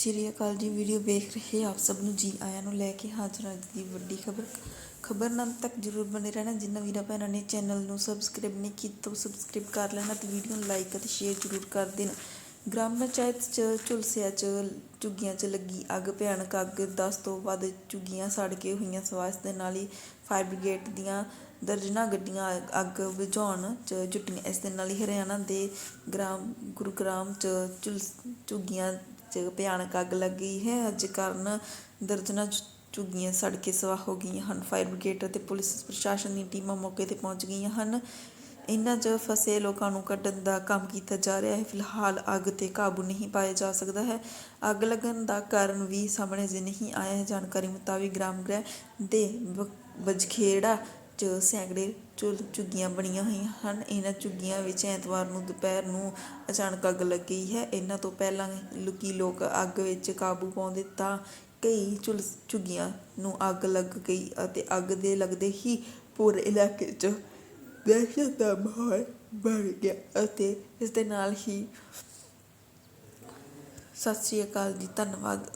ਸ਼੍ਰੀ ਅਕਾਲ ਜੀ, ਵੀਡੀਓ ਵੇਖ ਰਹੇ ਆਪ ਸਭ ਨੂੰ ਜੀ ਆਇਆਂ ਨੂੰ ਲੈ ਕੇ ਹਾਜ਼ਰ ਹਾਂ ਅੱਜ ਦੀ ਵੱਡੀ ਖਬਰ। ਖਬਰ ਨਾਲ ਤੱਕ ਜਰੂਰ ਬਣੇ ਰਹਿਣਾ। ਜਿਨ੍ਹਾਂ ਵੀਰਾਂ ਭੈਣਾਂ ਨੇ ਚੈਨਲ ਨੂੰ ਸਬਸਕ੍ਰਾਈਬ ਨਹੀਂ ਕੀਤਾ, ਉਹ ਸਬਸਕ੍ਰਾਈਬ ਕਰ ਲੈਣਾ ਤੇ ਵੀਡੀਓ ਨੂੰ ਲਾਈਕ ਅਤੇ ਸ਼ੇਅਰ ਜਰੂਰ ਕਰ ਦੇਣਾ। ਗ੍ਰਾਮ ਪੰਚਾਇਤ ਚ ਝੁਲਸਿਆ ਚ, ਝੁੱਗੀਆਂ ਚ ਲੱਗੀ ਅੱਗ, ਭਿਆਨਕ ਅੱਗ। 10 ਤੋਂ ਵੱਧ ਝੁੱਗੀਆਂ ਸੜ ਕੇ ਹੋਈਆਂ ਸਵਾਸ ਦੇ ਨਾਲ ਹੀ ਫਾਇਰ ਬ੍ਰਿਗੇਡ ਦੀਆਂ ਦਰਜਨਾਂ ਗੱਡੀਆਂ ਅੱਗ- ਅੱਗ ਬੁਝਾਉਣ ਚ ਜੁਟੀਆਂ। ਇਸ ਦੇ ਨਾਲ ਹੀ ਹਰਿਆਣਾ ਦੇ ਗ੍ਰਾਮ, ਗੁਰੂਗ੍ਰਾਮ ਚ ਝੁਲਸ, ਝੁੱਗੀਆਂ ਚ ਭਿਆਨਕ ਅੱਗ ਲੱਗ ਗਈ ਹੈ। ਅੱਜ ਕਾਰਨ ਦਰਜਨਾਂ ਝੁੱਗੀਆਂ ਸੜ ਕੇ ਸਵਾਹ ਹੋ ਗਈਆਂ ਹਨ। ਫਾਇਰ ਬ੍ਰਿਗੇਡ ਅਤੇ ਪੁਲਿਸ ਪ੍ਰਸ਼ਾਸਨ ਦੀਆਂ ਟੀਮਾਂ ਮੌਕੇ ਤੇ ਪਹੁੰਚ ਗਈਆਂ ਹਨ। ਇਹਨਾਂ 'ਚ ਫਸੇ ਲੋਕਾਂ ਨੂੰ ਕੱਢਣ ਦਾ ਕੰਮ ਕੀਤਾ ਜਾ ਰਿਹਾ ਹੈ। ਫਿਲਹਾਲ ਅੱਗ ਤੇ ਕਾਬੂ ਨਹੀਂ ਪਾਇਆ ਜਾ ਸਕਦਾ ਹੈ। ਅੱਗ ਲੱਗਣ ਦਾ ਕਾਰਨ ਵੀ ਸਾਹਮਣੇ ਜੇ ਨਹੀਂ ਆਇਆ ਹੈ। ਜਾਣਕਾਰੀ ਮੁਤਾਬਿਕ ਗ੍ਰਾਮ ਗ੍ਰਹਿ ਦੇ ਵ- 'ਚ ਸੈਂਕੜੇ ਝੁੱਲ ਝੁੱਗੀਆਂ ਬਣੀਆਂ ਹੋਈਆਂ ਹਨ। ਇਹਨਾਂ ਝੁੱਗੀਆਂ ਵਿੱਚ ਐਤਵਾਰ ਨੂੰ ਦੁਪਹਿਰ ਨੂੰ ਅਚਾਨਕ ਅੱਗ ਲੱਗ ਗਈ ਹੈ। ਇਹਨਾਂ ਤੋਂ ਪਹਿਲਾਂ ਲੁਕੀ ਲੋਕ ਅੱਗ ਵਿੱਚ ਕਾਬੂ ਪਾਉਂਦੇ ਤਾਂ ਕਈ ਝੁਲ ਝੁੱਗੀਆਂ ਨੂੰ ਅੱਗ ਲੱਗ ਗਈ ਅਤੇ ਅੱਗ ਦੇ ਲੱਗਦੇ ਹੀ ਪੂਰੇ ਇਲਾਕੇ 'ਚ ਦਹਿਸ਼ਤ ਦਾ ਮਾਹੌਲ ਬਣ ਗਿਆ ਅਤੇ ਇਸ ਦੇ ਨਾਲ ਹੀ ਸਤਿ ਸ਼੍ਰੀ ਅਕਾਲ ਜੀ। ਧੰਨਵਾਦ।